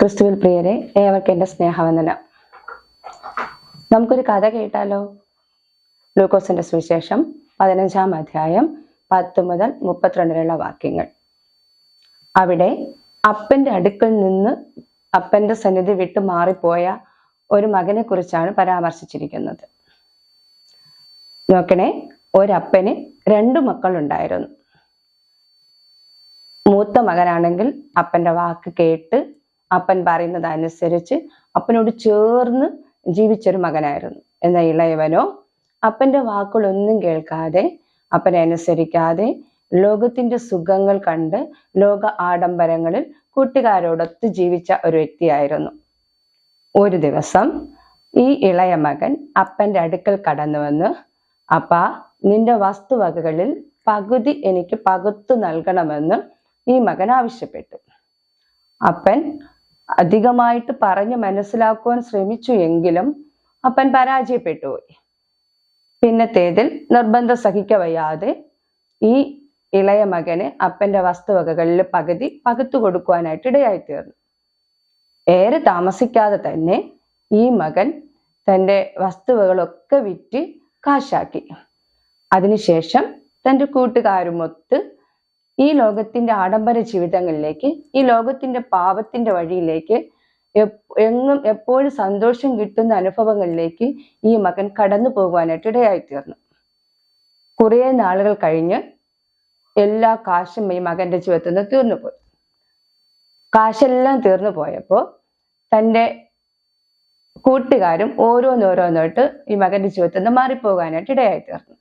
ക്രിസ്തുവിൽ പ്രിയരെ ഏവർക്ക് എന്റെ സ്നേഹവന്ദനം. നമുക്കൊരു കഥ കേട്ടാലോ? ലൂക്കോസിന്റെ സുവിശേഷം പതിനഞ്ചാം അധ്യായം പത്ത് മുതൽ മുപ്പത്തിരണ്ട് വരെയുള്ള വാക്യങ്ങൾ. അവിടെ അപ്പന്റെ അടുക്കൽ നിന്ന് അപ്പന്റെ സന്നിധി വിട്ടു മാറിപ്പോയ ഒരു മകനെ കുറിച്ചാണ് പരാമർശിച്ചിരിക്കുന്നത്. നോക്കണേ ഒരപ്പന് രണ്ടു മക്കളുണ്ടായിരുന്നു. മൂത്ത മകനാണെങ്കിൽ അപ്പന്റെ വാക്ക് കേട്ട് അപ്പൻ പറയുന്നത് അനുസരിച്ച് അപ്പനോട് ചേർന്ന് ജീവിച്ചൊരു മകനായിരുന്നു. എന്ന ഇളയവനോ അപ്പന്റെ വാക്കുകളൊന്നും കേൾക്കാതെ അപ്പനെ അനുസരിക്കാതെ ലോകത്തിന്റെ സുഖങ്ങൾ കണ്ട് ലോക ആഡംബരങ്ങളിൽ കൂട്ടുകാരോടൊത്ത് ജീവിച്ച ഒരു വ്യക്തിയായിരുന്നു. ഒരു ദിവസം ഈ ഇളയ മകൻ അപ്പന്റെ അടുക്കൽ കടന്നു വന്ന് അപ്പ നിന്റെ വസ്തുവകകളിൽ പകുതി എനിക്ക് പകുത്തു നൽകണമെന്ന് ഈ മകൻ ആവശ്യപ്പെട്ടു. അപ്പൻ അധികമായിട്ട് പറഞ്ഞ് മനസ്സിലാക്കുവാൻ ശ്രമിച്ചു എങ്കിലും അപ്പൻ പരാജയപ്പെട്ടു പോയി. പിന്നത്തേതിൽ നിർബന്ധം സഹിക്കവയ്യാതെ ഈ ഇളയ മകന് അപ്പന്റെ വസ്തുവകകളിൽ പകുതി പകുത്തു കൊടുക്കുവാനായിട്ട് ഇടയായിത്തീർന്നു. ഏറെ താമസിക്കാതെ തന്നെ ഈ മകൻ തന്റെ വസ്തുവകളൊക്കെ വിറ്റ് കാശാക്കി. അതിനുശേഷം തന്റെ കൂട്ടുകാരുമൊത്ത് ഈ ലോകത്തിന്റെ ആഡംബര ജീവിതങ്ങളിലേക്ക് ഈ ലോകത്തിന്റെ പാപത്തിന്റെ വഴിയിലേക്ക് എങ്ങും എപ്പോഴും സന്തോഷം കിട്ടുന്ന അനുഭവങ്ങളിലേക്ക് ഈ മകൻ കടന്നു പോകുവാനായിട്ട് ഇടയായിത്തീർന്നു. കുറേ നാളുകൾ കഴിഞ്ഞ് എല്ലാ കാശും ഈ മകന്റെ ജീവിതത്തിൽ നിന്ന് തീർന്നു പോയി. കാശെല്ലാം തീർന്നു പോയപ്പോൾ തന്റെ കൂട്ടുകാരും ഓരോന്നോരോന്നായിട്ട് ഈ മകന്റെ ജീവിതത്തിൽ നിന്ന് മാറിപ്പോകാനായിട്ട് ഇടയായിത്തീർന്നു.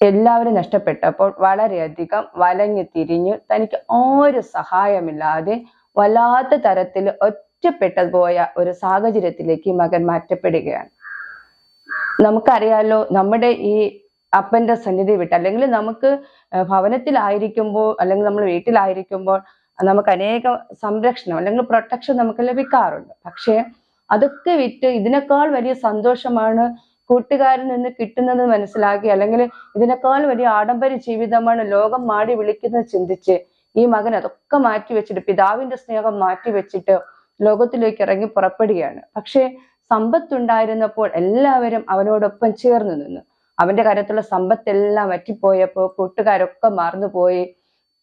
എല്ലാവരും നഷ്ടപ്പെട്ടപ്പോൾ വളരെയധികം വലഞ്ഞു തിരിഞ്ഞു. തനിക്ക് ഒരു സഹായമില്ലാതെ വല്ലാത്ത തരത്തിൽ ഒറ്റപ്പെട്ടു പോയ ഒരു സാഹചര്യത്തിലേക്ക് മകൻ മാറ്റപ്പെടുകയാണ്. നമുക്കറിയാലോ നമ്മുടെ ഈ അപ്പന്റെ സന്നിധി വിട്ട് അല്ലെങ്കിൽ നമുക്ക് ഭവനത്തിലായിരിക്കുമ്പോൾ അല്ലെങ്കിൽ നമ്മൾ വീട്ടിലായിരിക്കുമ്പോൾ നമുക്ക് അനേക സംരക്ഷണം അല്ലെങ്കിൽ പ്രൊട്ടക്ഷൻ നമുക്ക് ലഭിക്കാറുണ്ട്. പക്ഷേ അതൊക്കെ വിറ്റ് ഇതിനേക്കാൾ വലിയ സന്തോഷമാണ് കൂട്ടുകാരിൽ നിന്ന് കിട്ടുന്നത് മനസ്സിലാക്കി അല്ലെങ്കിൽ ഇതിനേക്കാൾ വലിയ ആഡംബര ജീവിതമാണ് ലോകം മാടി വിളിക്കുന്നത് ചിന്തിച്ച് ഈ മകൻ അതൊക്കെ മാറ്റി വെച്ചിട്ട് പിതാവിന്റെ സ്നേഹം മാറ്റി വെച്ചിട്ട് ലോകത്തിലേക്ക് ഇറങ്ങി പുറപ്പെടുകയാണ്. പക്ഷേ സമ്പത്തുണ്ടായിരുന്നപ്പോൾ എല്ലാവരും അവനോടൊപ്പം ചേർന്ന് നിന്നു. അവന്റെ കരത്തുള്ള സമ്പത്തെല്ലാം വറ്റിപ്പോയപ്പോൾ കൂട്ടുകാരൊക്കെ മറന്നുപോയി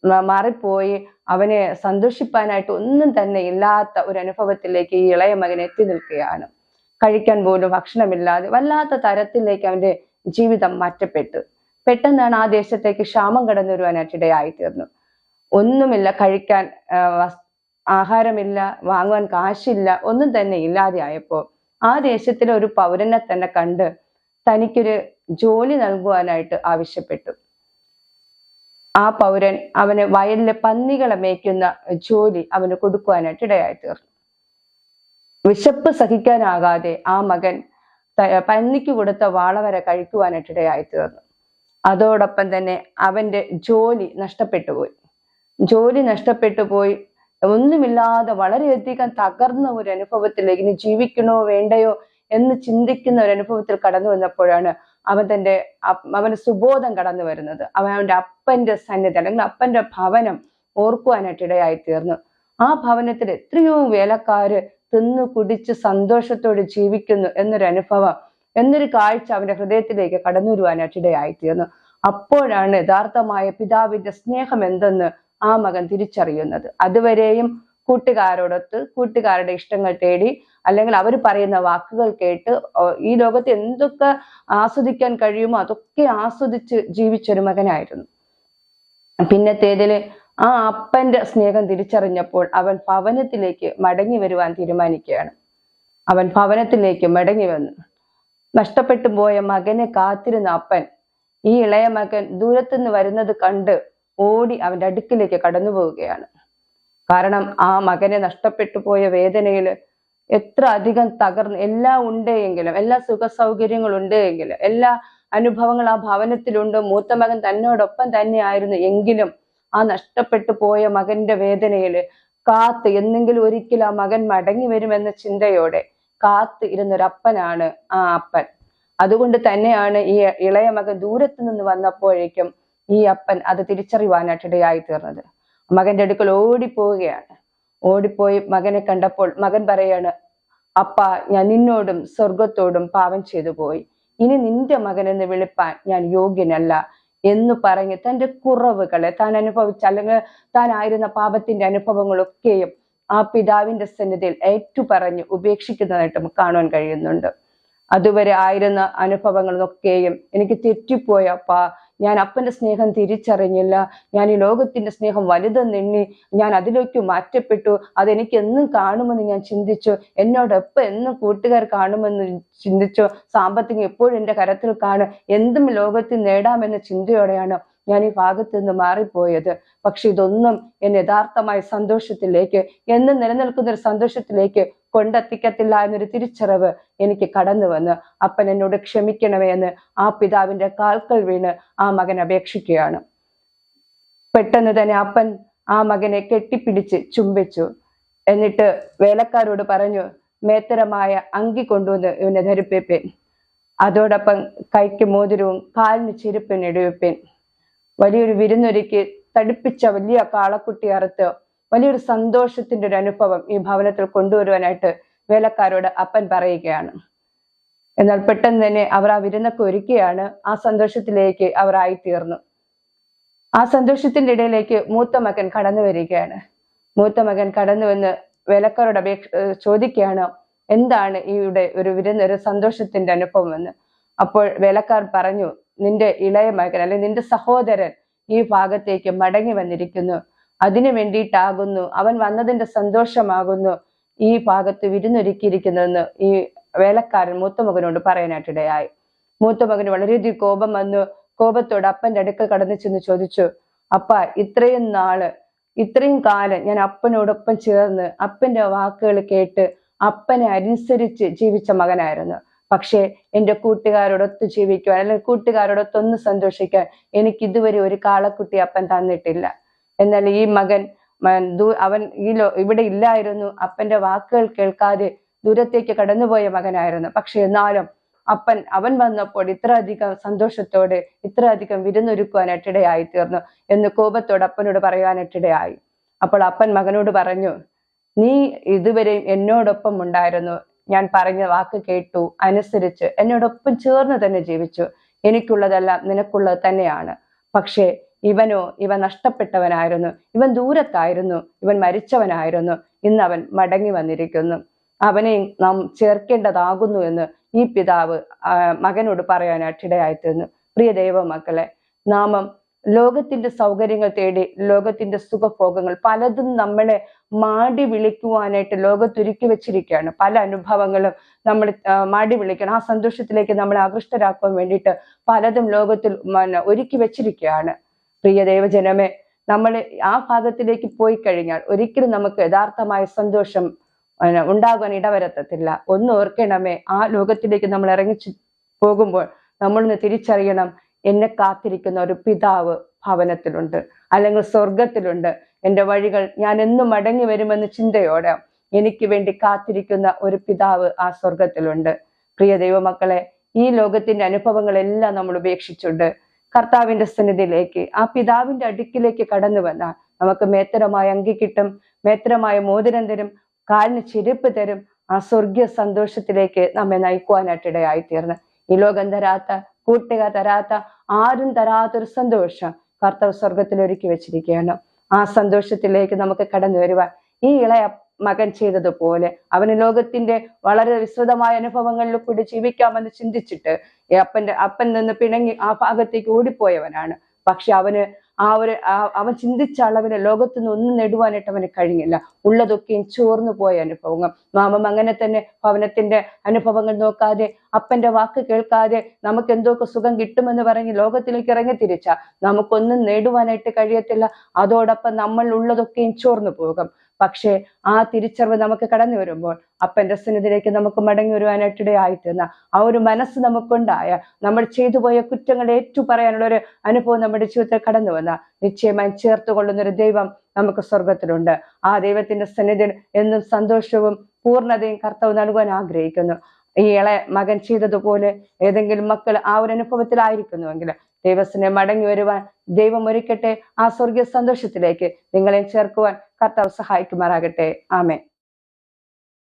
മ- മാറിപ്പോയി. അവനെ സന്തോഷിപ്പാനായിട്ട് ഒന്നും തന്നെ ഇല്ലാത്ത ഒരു അനുഭവത്തിലേക്ക് ഈ ഇളയ മകൻ എത്തി നിൽക്കുകയാണ്. കഴിക്കാൻ പോലും ഭക്ഷണമില്ലാതെ വല്ലാത്ത തരത്തിലേക്ക് അവന്റെ ജീവിതം മാറ്റപ്പെട്ടു. പെട്ടെന്നാണ് ആ ദേശത്തേക്ക് ക്ഷാമം കടന്നു വരുവാനായിട്ട് ഇടയായി തീർന്നു ഒന്നുമില്ല കഴിക്കാൻ ആഹാരമില്ല വാങ്ങുവാൻ കാശില്ല ഒന്നും തന്നെ ഇല്ലാതെ ആയപ്പോ ആ ദേശത്തിലെ ഒരു പൗരനെ തന്നെ കണ്ട് തനിക്കൊരു ജോലി നൽകുവാനായിട്ട് ആവശ്യപ്പെട്ടു. ആ പൗരൻ അവന് വയലിലെ പന്നികളെ മേയ്ക്കുന്ന ജോലി അവന് കൊടുക്കുവാനായിട്ട് ഇടയായി തീർന്നു വിശപ്പ് സഹിക്കാനാകാതെ ആ മകൻ പന്നിക്ക് കൊടുത്ത വാളവരെ കഴിക്കുവാനിട്ടിടയായി തീർന്നു അതോടൊപ്പം തന്നെ അവന്റെ ജോലി നഷ്ടപ്പെട്ടു പോയി ജോലി നഷ്ടപ്പെട്ടു പോയി ഒന്നുമില്ലാതെ വളരെയധികം തകർന്ന ഒരു അനുഭവത്തിലേക്ക് ഇനി ജീവിക്കണോ വേണ്ടയോ എന്ന് ചിന്തിക്കുന്ന ഒരു അനുഭവത്തിൽ കടന്നു വന്നപ്പോഴാണ് അവൻ തന്റെ അവന് സുബോധം കടന്നു വരുന്നത്. അവൻ അവന്റെ അപ്പന്റെ സന്നിധി അല്ലെങ്കിൽ അപ്പന്റെ ഭവനം ഓർക്കുവാനായിട്ട് ഇടയായി തീർന്നു ആ ഭവനത്തിൽ എത്രയോ വേലക്കാര് തിന്നു കുടിച്ച് സന്തോഷത്തോടെ ജീവിക്കുന്നു എന്നൊരു അനുഭവം എന്നൊരു കാഴ്ച അവന്റെ ഹൃദയത്തിലേക്ക് കടന്നു വരുവാനായിട്ട് ഇടയായി തീർന്നു അപ്പോഴാണ് യഥാർത്ഥമായ പിതാവിന്റെ സ്നേഹം എന്തെന്ന് ആ മകൻ തിരിച്ചറിയുന്നത്. അതുവരെയും കൂട്ടുകാരോടൊത്ത് കൂട്ടുകാരുടെ ഇഷ്ടങ്ങൾ തേടി അല്ലെങ്കിൽ അവർ പറയുന്ന വാക്കുകൾ കേട്ട് ഈ ലോകത്ത് എന്തൊക്കെ ആസ്വദിക്കാൻ കഴിയുമോ അതൊക്കെ ആസ്വദിച്ച് ജീവിച്ചൊരു മകനായിരുന്നു. പിന്നത്തേതിൽ ആ അപ്പന്റെ സ്നേഹം തിരിച്ചറിഞ്ഞപ്പോൾ അവൻ ഭവനത്തിലേക്ക് മടങ്ങി വരുവാൻ തീരുമാനിക്കുകയാണ്. അവൻ ഭവനത്തിലേക്ക് മടങ്ങി വന്നു. നഷ്ടപ്പെട്ടു പോയ മകനെ കാത്തിരുന്ന അപ്പൻ ഈ ഇളയ മകൻ ദൂരത്തുനിന്ന് വരുന്നത് കണ്ട് ഓടി അവന്റെ അടുക്കിലേക്ക് കടന്നു പോവുകയാണ് കാരണം ആ മകനെ നഷ്ടപ്പെട്ടു പോയ വേദനയിൽ എത്ര അധികം തകർന്ന് എല്ലാം ഉണ്ട് എങ്കിലും എല്ലാ സുഖ സൗകര്യങ്ങളും ഉണ്ട് എങ്കിലും എല്ലാ അനുഭവങ്ങൾ ആ ഭവനത്തിലുണ്ട് മൂത്ത മകൻ തന്നോടൊപ്പം തന്നെയായിരുന്നു എങ്കിലും ആ നഷ്ടപ്പെട്ടു പോയ മകന്റെ വേദനയിൽ കാത്ത് എന്നെങ്കിലും ഒരിക്കൽ ആ മകൻ മടങ്ങി വരുമെന്ന ചിന്തയോടെ കാത്ത് ഇരുന്നൊരപ്പനാണ് ആ അപ്പൻ. അതുകൊണ്ട് തന്നെയാണ് ഈ ഇളയ മകൻ ദൂരത്തു നിന്ന് വന്നപ്പോഴേക്കും ഈ അപ്പൻ അത് തിരിച്ചറിയുവാനായിട്ട് ഇടയായി തീർന്നത്. മകന്റെ അടുക്കൽ ഓടിപ്പോവുകയാണ്. ഓടിപ്പോയി മകനെ കണ്ടപ്പോൾ മകൻ പറയാണ് അപ്പ ഞാൻ നിന്നോടും സ്വർഗത്തോടും പാപം ചെയ്തു പോയി. ഇനി നിന്റെ മകൻ എന്ന് വിളിപ്പാൻ ഞാൻ യോഗ്യനല്ല. എന്ന് പറഞ്ഞ് തന്റെ കുറവുകളെ താൻ അനുഭവിച്ച അല്ലെങ്കിൽ താൻ ആയിരുന്ന പാപത്തിന്റെ അനുഭവങ്ങളൊക്കെയും ആ പിതാവിന്റെ സന്നിധിയിൽ ഏറ്റുപറഞ്ഞ് ഉപേക്ഷിക്കുന്നതായിട്ട് നമുക്ക് കാണുവാൻ കഴിയുന്നുണ്ട്. അതുവരെ ആയിരുന്ന അനുഭവങ്ങളൊക്കെയും എനിക്ക് തെറ്റിപ്പോയപ്പ ഞാൻ അപ്പന്റെ സ്നേഹം തിരിച്ചറിഞ്ഞില്ല. ഞാൻ ഈ ലോകത്തിന്റെ സ്നേഹം വലുതെന്നെണ്ണി ഞാൻ അതിലേക്ക് മാറ്റപ്പെട്ടു. അതെനിക്ക് എന്നും കാണുമെന്ന് ഞാൻ ചിന്തിച്ചു. എന്നോടൊപ്പം എന്നും കൂട്ടുകാർ കാണുമെന്ന് ചിന്തിച്ചു. സാമ്പത്തികം എപ്പോഴും എന്റെ കരത്തിൽ കാണും. എന്തും ലോകത്തിൽ നേടാമെന്ന ചിന്തയോടെയാണ് ഞാൻ ഈ ഭാഗത്ത് നിന്ന് മാറിപ്പോയത്. പക്ഷെ ഇതൊന്നും എന്നെ യഥാർത്ഥമായ സന്തോഷത്തിലേക്ക് എന്നും നിലനിൽക്കുന്ന ഒരു സന്തോഷത്തിലേക്ക് കൊണ്ടെത്തിക്കത്തില്ല എന്നൊരു തിരിച്ചറിവ് എനിക്ക് കടന്നു വന്ന്. അപ്പൻ എന്നോട് ക്ഷമിക്കണമേ എന്ന് ആ പിതാവിന്റെ കാൽക്കൽ വീണ് ആ മകൻ അപേക്ഷിക്കുകയാണ്. പെട്ടെന്ന് തന്നെ അപ്പൻ ആ മകനെ കെട്ടിപ്പിടിച്ച് ചുംബിച്ചു. എന്നിട്ട് വേലക്കാരോട് പറഞ്ഞു മേത്തരമായ അങ്കി കൊണ്ടുവന്ന് ഇവനെ ധരിപ്പിപ്പേൻ. അതോടൊപ്പം കൈക്ക് മോതിരവും കാലിന് ചെരുപ്പിന് ഇടവിപ്പേൻ. വലിയൊരു വിരുന്നൊരുക്കി തടിപ്പിച്ച വലിയ കാളക്കുട്ടി അറുത്ത് വലിയൊരു സന്തോഷത്തിന്റെ ഒരു അനുഭവം ഈ ഭവനത്തിൽ കൊണ്ടുവരുവാനായിട്ട് വേലക്കാരോട് അപ്പൻ പറയുകയാണ്. എന്നാൽ പെട്ടെന്ന് തന്നെ അവർ ആ വിരുന്നൊക്കെ ഒരുക്കുകയാണ് ആ സന്തോഷത്തിലേക്ക് അവർ ആയിത്തീർന്നു. ആ സന്തോഷത്തിന്റെ ഇടയിലേക്ക് മൂത്ത മകൻ കടന്നു വരികയാണ്. മൂത്ത മകൻ കടന്നു വന്ന് വേലക്കാരോട് അപേക്ഷ ചോദിക്കുകയാണ് എന്താണ് ഈയുടെ ഒരു വിരുന്ന് ഒരു സന്തോഷത്തിന്റെ അനുഭവം എന്ന് അപ്പോൾ വേലക്കാർ പറഞ്ഞു നിന്റെ ഇളയ മകൻ അല്ലെങ്കിൽ നിന്റെ സഹോദരൻ ഈ ഭാഗത്തേക്ക് മടങ്ങി വന്നിരിക്കുന്നു. അതിനു വേണ്ടിയിട്ടാകുന്നു. അവൻ വന്നതിന്റെ സന്തോഷമാകുന്നു. ഈ ഭാഗത്ത് വിരുന്നൊരുക്കിയിരിക്കുന്നതെന്ന് ഈ വേലക്കാരൻ മൂത്തമകനോട് പറയാനായിട്ടിടയായി. മൂത്ത മകന് വളരെയധികം കോപം വന്നു. കോപത്തോട് അപ്പന്റെ അടുക്കൽ കടന്നു ചെന്ന് ചോദിച്ചു അപ്പ ഇത്രയും നാൾ ഇത്രയും കാലം ഞാൻ അപ്പനോടൊപ്പം ചേർന്ന് അപ്പന്റെ വാക്കുകൾ കേട്ട് അപ്പനെ അനുസരിച്ച് ജീവിച്ച മകനായിരുന്നു. പക്ഷേ എന്റെ കൂട്ടുകാരോടൊത്ത് ജീവിക്കുവാൻ അല്ലെങ്കിൽ കൂട്ടുകാരോടൊത്തൊന്ന് സന്തോഷിക്കാൻ എനിക്ക് ഇതുവരെ ഒരു കാളക്കുട്ടി അപ്പൻ തന്നിട്ടില്ല. എന്നാൽ ഈ മകൻ അവൻ ഈ ഇവിടെ ഇല്ലായിരുന്നു. അപ്പന്റെ വാക്കുകൾ കേൾക്കാതെ ദൂരത്തേക്ക് കടന്നുപോയ മകനായിരുന്നു. പക്ഷെ എന്നാലും അപ്പൻ അവൻ വന്നപ്പോൾ ഇത്ര അധികം സന്തോഷത്തോടെ ഇത്ര അധികം വിരുന്നൊരുക്കുവാനായിട്ടിടയായി തീർന്നു എന്ന് കോപത്തോട് അപ്പനോട് പറയാനായിട്ടിടയായി അപ്പോൾ അപ്പൻ മകനോട് പറഞ്ഞു നീ ഇതുവരെയും എന്നോടൊപ്പം ഉണ്ടായിരുന്നു. ഞാൻ പറഞ്ഞ വാക്ക് കേട്ടു അനുസരിച്ച് എന്നോടൊപ്പം ചേർന്ന് തന്നെ ജീവിച്ചു. എനിക്കുള്ളതെല്ലാം നിനക്കുള്ളത് തന്നെയാണ്. പക്ഷേ ഇവനോ ഇവ നഷ്ടപ്പെട്ടവനായിരുന്നു. ഇവൻ ദൂരത്തായിരുന്നു. ഇവൻ മരിച്ചവനായിരുന്നു. ഇന്ന് അവൻ മടങ്ങി വന്നിരിക്കുന്നു. അവനെയും നാം ചേർക്കേണ്ടതാകുന്നു എന്ന് ഈ പിതാവ് മകനോട് പറയാനായിട്ട് ഇടയായിത്തീർന്നു. പ്രിയ ദൈവ മക്കളെ നാമം ലോകത്തിന്റെ സൗകര്യങ്ങൾ തേടി ലോകത്തിന്റെ സുഖഭോഗങ്ങൾ പലതും നമ്മളെ മാടി വിളിക്കുവാനായിട്ട് ലോകത്തൊരുക്കി വെച്ചിരിക്കുകയാണ്. പല അനുഭവങ്ങളും നമ്മൾ മാടി വിളിക്കണം. ആ സന്തോഷത്തിലേക്ക് നമ്മളെ ആകൃഷ്ടരാക്കുവാൻ വേണ്ടിയിട്ട് പലതും ലോകത്തിൽ ഒരുക്കി വെച്ചിരിക്കുകയാണ്. പ്രിയ ദൈവജനമേ നമ്മൾ ആ ഭാഗത്തിലേക്ക് പോയി കഴിഞ്ഞാൽ ഒരിക്കലും നമുക്ക് യഥാർത്ഥമായ സന്തോഷം ഉണ്ടാകാൻ ഇടവരത്തത്തില്ല. ഒന്ന് ഓർക്കണമേ ആ ലോകത്തിലേക്ക് നമ്മൾ ഇറങ്ങി പോകുമ്പോൾ നമ്മളൊന്ന് തിരിച്ചറിയണം എന്നെ കാത്തിരിക്കുന്ന ഒരു പിതാവ് ഭവനത്തിലുണ്ട്. അല്ലെങ്കിൽ സ്വർഗത്തിലുണ്ട് എന്റെ വഴികൾ ഞാൻ എന്നും മടങ്ങി വരുമെന്ന് ചിന്തയോടെ എനിക്ക് വേണ്ടി കാത്തിരിക്കുന്ന ഒരു പിതാവ് ആ സ്വർഗത്തിലുണ്ട് പ്രിയ ദൈവമക്കളെ ഈ ലോകത്തിന്റെ അനുഭവങ്ങളെല്ലാം നമ്മൾ ഉപേക്ഷിച്ചുണ്ട് കർത്താവിന്റെ സന്നിധിയിലേക്ക് ആ പിതാവിന്റെ അടുക്കിലേക്ക് കടന്നു വന്നാൽ നമുക്ക് മേത്തരമായ അങ്കി കിട്ടും മേത്തരമായ മോതിരം തരും കാലിന് ചെരുപ്പ് തരും ആ സ്വർഗീയ സന്തോഷത്തിലേക്ക് നമ്മെ നയിക്കുവാനായിട്ട് ഇടയായി ഈ ലോകം തരാത്ത കൂട്ടുക തരാത്ത ആരും തരാത്തൊരു സന്തോഷം കർത്തവ് സ്വർഗത്തിൽ ഒരുക്കി വെച്ചിരിക്കുകയാണ്. ആ സന്തോഷത്തിലേക്ക് നമുക്ക് കടന്നു വരുവാൻ ഈ ഇളയ മകൻ ചെയ്തതുപോലെ അവന് ലോകത്തിന്റെ വളരെ വിസ്തൃതമായ അനുഭവങ്ങളിൽ കൂടി ജീവിക്കാമെന്ന് ചിന്തിച്ചിട്ട് അപ്പന്റെ അപ്പൻ നിന്ന് പിണങ്ങി ആ ഭാഗത്തേക്ക് ഓടിപ്പോയവനാണ്. പക്ഷെ അവന് ആ ഒരു അവൻ ചിന്തിച്ച അളവിന് ലോകത്തു നിന്ന് ഒന്നും നേടുവാനായിട്ട് അവന് കഴിഞ്ഞില്ല. ഉള്ളതൊക്കെയും ചോർന്നു പോയ അനുഭവങ്ങൾ. മാമം അങ്ങനെ തന്നെ ഭവനത്തിന്റെ അനുഭവങ്ങൾ നോക്കാതെ അപ്പന്റെ വാക്ക് കേൾക്കാതെ നമുക്ക് എന്തൊക്കെ സുഖം കിട്ടുമെന്ന് പറഞ്ഞ് ലോകത്തിലേക്ക് ഇറങ്ങി തിരിച്ച. നമുക്കൊന്നും നേടുവാനായിട്ട് കഴിയത്തില്ല. അതോടൊപ്പം നമ്മൾ ഉള്ളതൊക്കെയും ചോർന്നു പോകും. പക്ഷേ ആ തിരിച്ചറിവ് നമുക്ക് കടന്നു വരുമ്പോൾ അപ്പന്റെ സന്നിധിയിലേക്ക് നമുക്ക് മടങ്ങി വരുവാനായിട്ട് ഇടയായിത്തീർന്ന ആ ഒരു മനസ്സ് നമുക്കുണ്ടായ നമ്മൾ ചെയ്തു പോയ കുറ്റങ്ങൾ ഏറ്റു പറയാനുള്ള ഒരു അനുഭവം നമ്മുടെ ജീവിതത്തിൽ കടന്നു വന്ന നിശ്ചയമായി ചേർത്ത് ഒരു ദൈവം നമുക്ക് സ്വർഗത്തിലുണ്ട് ആ ദൈവത്തിന്റെ സന്നിധിയിൽ എന്നും സന്തോഷവും പൂർണതയും കർത്തവും നൽകുവാൻ ആഗ്രഹിക്കുന്നു. ഈ ഇളയ മകൻ ചെയ്തതുപോലെ ഏതെങ്കിലും മക്കൾ ആ ഒരു അനുഭവത്തിലായിരിക്കുന്നുവെങ്കിൽ ദൈവസിനെ മടങ്ങി വരുവാൻ ദൈവം ഒരുക്കട്ടെ. ആ സ്വർഗീയ സന്തോഷത്തിലേക്ക് നിങ്ങളെ ചേർക്കുവാൻ കർത്താവ് സഹായിക്കുമാറാകട്ടെ. ആമേ